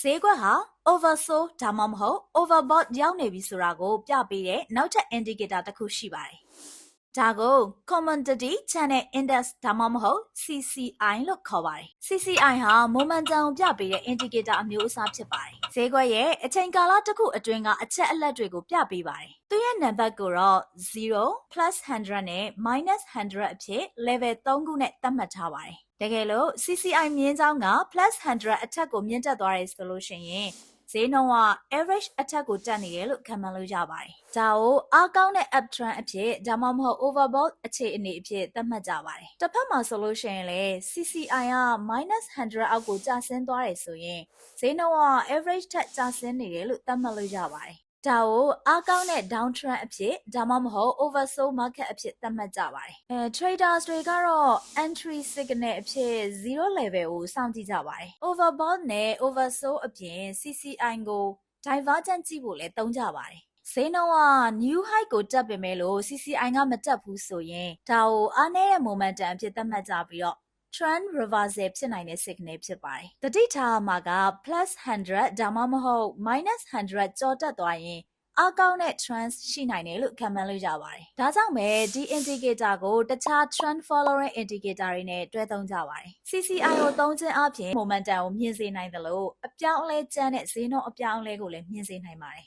ဈေးကွက်ဟာ oversold ဒါမှမဟုတ် overbought ရောက်နေပြီဆိုတာကို ပြပေးတဲ့နောက်ထပ် indicator တစ်ခုရှိပါတယ်။ ဒါကို commodity channel index ဒါမှမဟုတ် CCI လို့ခေါ်ပါတယ်။ CCI ဟာ momentum ကိုပြပေးတဲ့ indicator အမျိုးအစားဖြစ်ပါတယ်။ဈေးကွက်ရဲ့အချိန်ကာလတစ်ခုအတွင်းကအချက်အလက်တွေကိုပြပေးပါတယ်။သူရဲ့နံပါတ်ကိုတော့0 plus 100နဲ့ minus 100အဖြစ် level 3ခုနဲ့သတ်မှတ်ထားပါတယ်။တကယ်လို့ CCI မြင်းချောင်းက plus 100 အထက်ကိုမြင့်တက်သွားတယ်ဆိုလို့ရှိရင် ဈေးနှုန်းက average အထက်ကိုတက်နေတယ်လို့ခံမှန်းလို့ရပါတယ်။ဒါကိုအားကောင်းတဲ့ uptrend အဖြစ်ဒါမှမဟုတ် overbought အခြေအနေအဖြစ်သတ်မှတ်ကြပါတယ်။တစ်ဖက်မှာဆိုလို့ရှိရင်လေ CCI က -100 အောက်ကိုကျဆင်းသွားတယ်ဆိုရင်ဈေးနှုန်းက average ထက်ကျဆင်းနေတယ်လို့သတ်မှတ်လို့ရပါတယ်။ ဒါကိုအားကောင်းတဲ့ downtrend အဖြစ်ဒါမှမဟုတ် oversold market အဖြစ်သတ်မှတ်ကြပါတယ်။အဲ traders တွေကတော့ entry signal အဖြစ်0 level ကိုစောင့်ကြည့်ကြပါတယ်။ overbought နဲ့ oversold အပြင် CCI ကို divergent ကြည့်ဖို့လည်းသုံးကြပါတယ်။ဈေးနှုန်းက new high ကိုတက်ပေမဲ့လို့ CCI ကမတက်ဘူးဆိုရင်ဒါကိုအားနည်းတဲ့ momentum အဖြစ်သတ်မှတ်ကြပြီးတော့ trend reversal ဖြစ်နိုင်တဲ့ signal ဖြစ်ပါတယ်။တတိထားမှာက plus 100 ဒါမှမဟုတ် minus 100ကြော်တက်သွားရင်အားကောင်းတဲ့ trend ရှိနိုင်တယ်လို့ခံမှန်းလို့ရပါတယ်။ဒါကြောင့်ပဲဒီ indicator ကိုတခြား trend following indicator တွေနဲ့တွဲသုံးကြပါတယ်။ CCI ကိုသုံးခြင်းအပြင် momentum ကိုမြင့်စေနိုင်တယ်လို့အပြောင်းအလဲကျန်းတဲ့ဈေးနှုန်းအပြောင်းအလဲကိုလည်းမြင့်စေနိုင်ပါတယ်